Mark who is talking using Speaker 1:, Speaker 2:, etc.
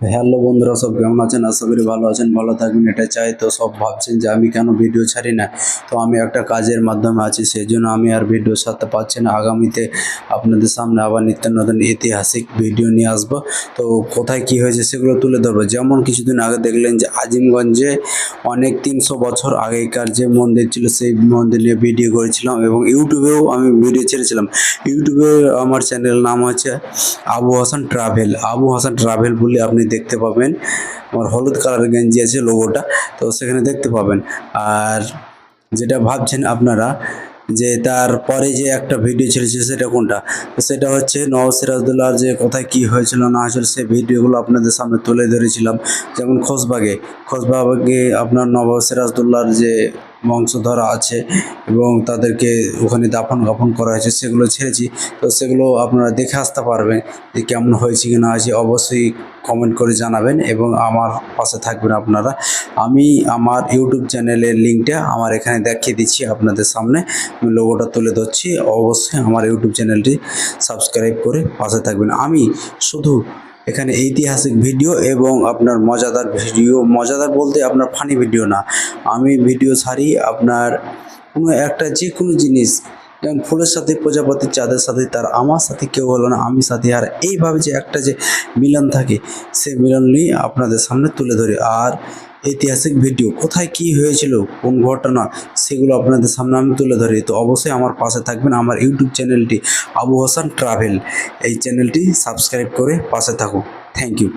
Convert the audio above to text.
Speaker 1: Hello বন্ধুরা, সব কেমন আছেন? আশা করি ভালো আছেন, ভালো থাকবেন। এটা চাই তো সব ভাবছেন যে আমি কেন ভিডিও ছাড়ি না। তো আমি একটা কাজের মাধ্যমে আছি সেই জন্য আমি আর ভিডিও ছাড়তে পারছি না। আগামীতে আপনাদের সামনে আবার নিত্য নতুন ঐতিহাসিক ভিডিও নিয়ে আসব। তো কোথায় কি হয়েছে সেগুলো তুলে ধরবো। যেমন কিছুদিন আগে দেখলেন যে আজিমগঞ্জে অনেক তিনশো বছর আগেকার যে মন্দির ছিল, সেই মন্দির নিয়ে ভিডিও করেছিলাম এবং ইউটিউবেও আমি ভিডিও ছেড়েছিলাম। ইউটিউবে আমার চ্যানেল নাম হচ্ছে আবু হাসান ট্রাভেল। আবু হাসান ট্রাভেল বলে আপনি দেখতে পাবেন। আমার হলুদ কালারের গেঞ্জি আছে লোগোটা তো সেখানে দেখতে পাবেন। আর যেটা ভাবছেন আপনারা, যে তারপরে যে একটা ভিডিও ছেড়েছে সেটা কোনটা? তো সেটা হচ্ছে নওয়াজ সিরাজদুল্লাহর যে কোথায় কি হয়েছিল না হয়েছিল, সেই ভিডিওগুলো আপনাদের সামনে তুলে ধরেছিলাম। যেমন খোসবাগে খোসবাগে আপনার নবাব সিরাজদুল্লাহর যে বংশধর আছে এবং তাদেরকে ওখানে দাফন কাফন করা হয়েছে, সেগুলো ছেড়েছি। তো সেগুলো আপনারা দেখে আসতে পারবেন যে কেমন হয়েছে কি না হয়েছে, অবশ্যই কমেন্ট করে জানাবেন এবং আমার পাশে থাকবেন আপনারা। আমি আমার ইউটিউব চ্যানেলের লিঙ্কটা আমার এখানে দেখিয়ে দিচ্ছি আপনাদের সামনে। আমি লোগোটা তুলে ধরছি। অবশ্যই আমার ইউটিউব চ্যানেলটি সাবস্ক্রাইব করে পাশে থাকবেন। আমি শুধু এখানে ঐতিহাসিক ভিডিও এবং আপনার মজাদার ভিডিও। মজাদার বলতে আপনার ফানি ভিডিও না। আমি ভিডিও ছাড়ি আপনার কোনো একটা যে কোনো জিনিস যেমন ফুলের সাথে প্রজাপতির চাঁদের সাথে তার আমার সাথে কেউ হলো না, আমি সাথে। আর এইভাবে যে একটা যে মিলন থাকে, সেই মিলন নিয়ে আপনাদের সামনে তুলে ধরি। আর ঐতিহাসিক ভিডিও, কোথায় কি হয়েছিল, কোন ঘটনা, সেগুলো আপনাদের সামনে আমি তুলে ধরি। তো অবশ্যই আমার পাশে থাকবেন আমার ইউটিউব চ্যানেলটি আবু হাসান ট্রাভেল। এই চ্যানেলটি সাবস্ক্রাইব করে পাশে থাকুন। Thank you.